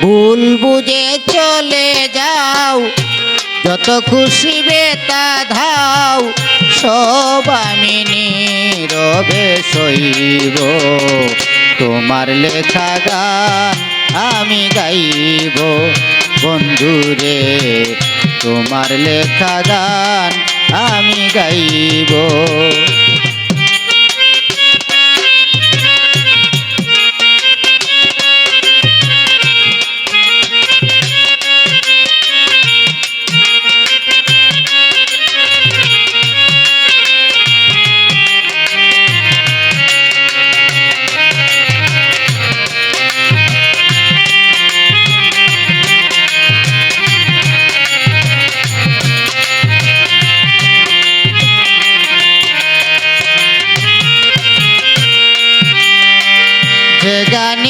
ভুল বুঝে চলে যাও, যত খুশি বেতা ধাও, সব আমি নীরবে সইব। তোমার লেখা গান আমি গাইব। বন্ধুরে তোমার লেখা গান আমি গাইব।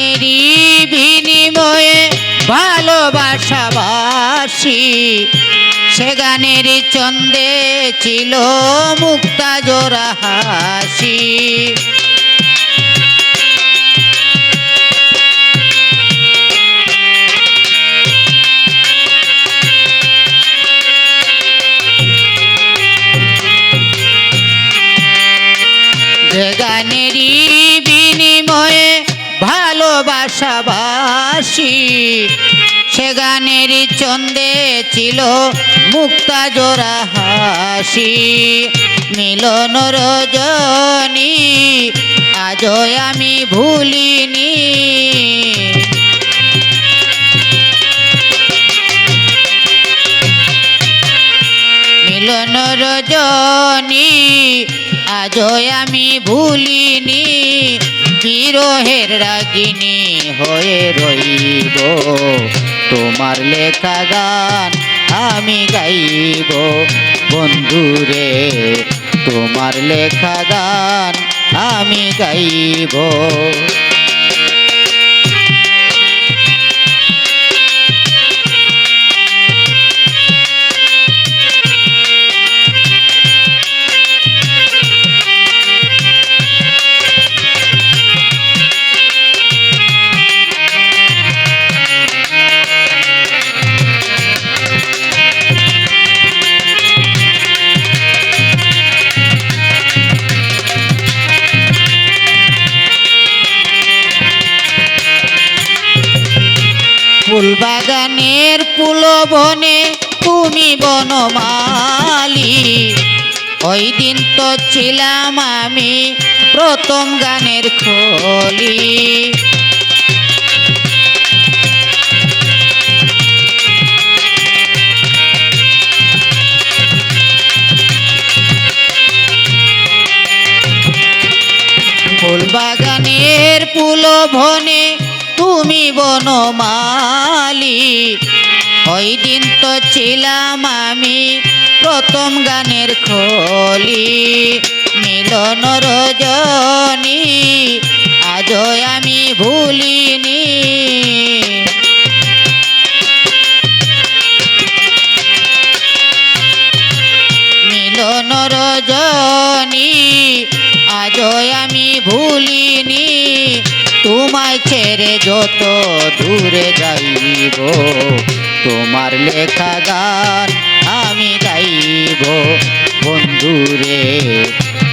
গানেরই বিনিময়ে ভালোবাসাবাসি। সে গানের চন্দে ছিল মুক্তা জোড়া হাসি। গানেরই ভালোবাসাবাসি সে গানের চন্দে ছিল মুক্তা জোড়া হাসি। মিলন রজনী, আজও আমি ভুলিনি। মিলন রজনী, আজও আমি ভুলিনি। বিরহের রাগিনী হয়ে রইব। তোমার লেখা গান আমি গাইব। বন্ধুরে, তোমার লেখা গান আমি গাইব। ফুলবাগানের পুলবনে তুমি বনমালি। ওই দিন তো ছিলাম আমি প্রথম গানের খলি। ফুল ফুলবাগানের পুলবনে তুমি বনমালি। ওই দিন তো ছিলাম আমি প্রথম গানের খলি। মিলন রজনী, আজও আমি ভুলিনি। মিলন রজনী, আজও আমি ভুলিনি। তোমায় ছেড়ে যত দূরে যাইব, তোমার লেখা গান আমি গাইব। বন্ধুরে,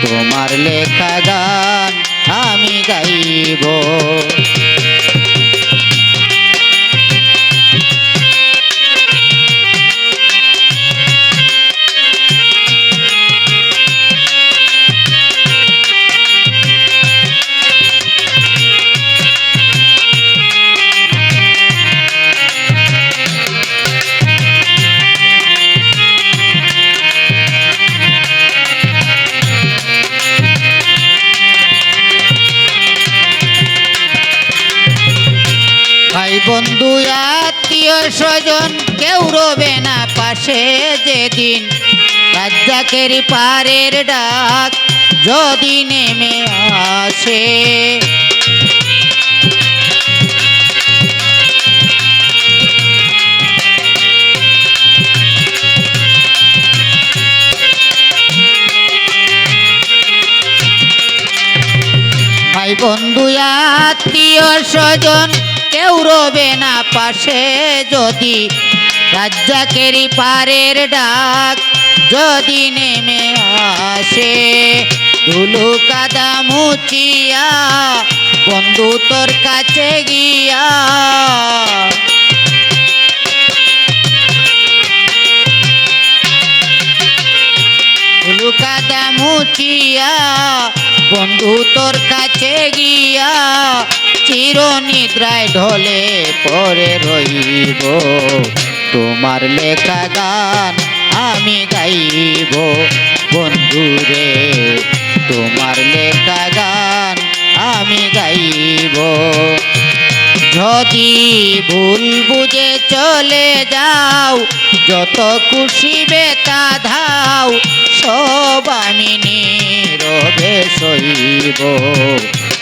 তোমার লেখা গান আমি গাইব। বন্ধু, আত্মীয় স্বজন কেউ রবে না পাশে যেদিন। রাজ্জাকের পারের ডাক যদি নেমে আসে। ভাই বন্ধু, আত্মীয় স্বজন কেউ রবে না পাশে যদি রাজ্জাকেরই পারের ডাক যদি নেমে আসে। ধুলু কাদা মুচিয়া বন্ধু তোর কাছে গিয়া। মুচিয়া বন্ধু তোর কাছে গিয়া। চির নিদ্রায় ঢলে পরে রইব। তোমার লেখা গান আমি গাইব। বন্ধুরে, তোমার লেখা গান আমি গাইব। যদি ভুল বুঝে চলে যাও, যত খুশি বেতা ধাও, সব আমি নীরবে সইব।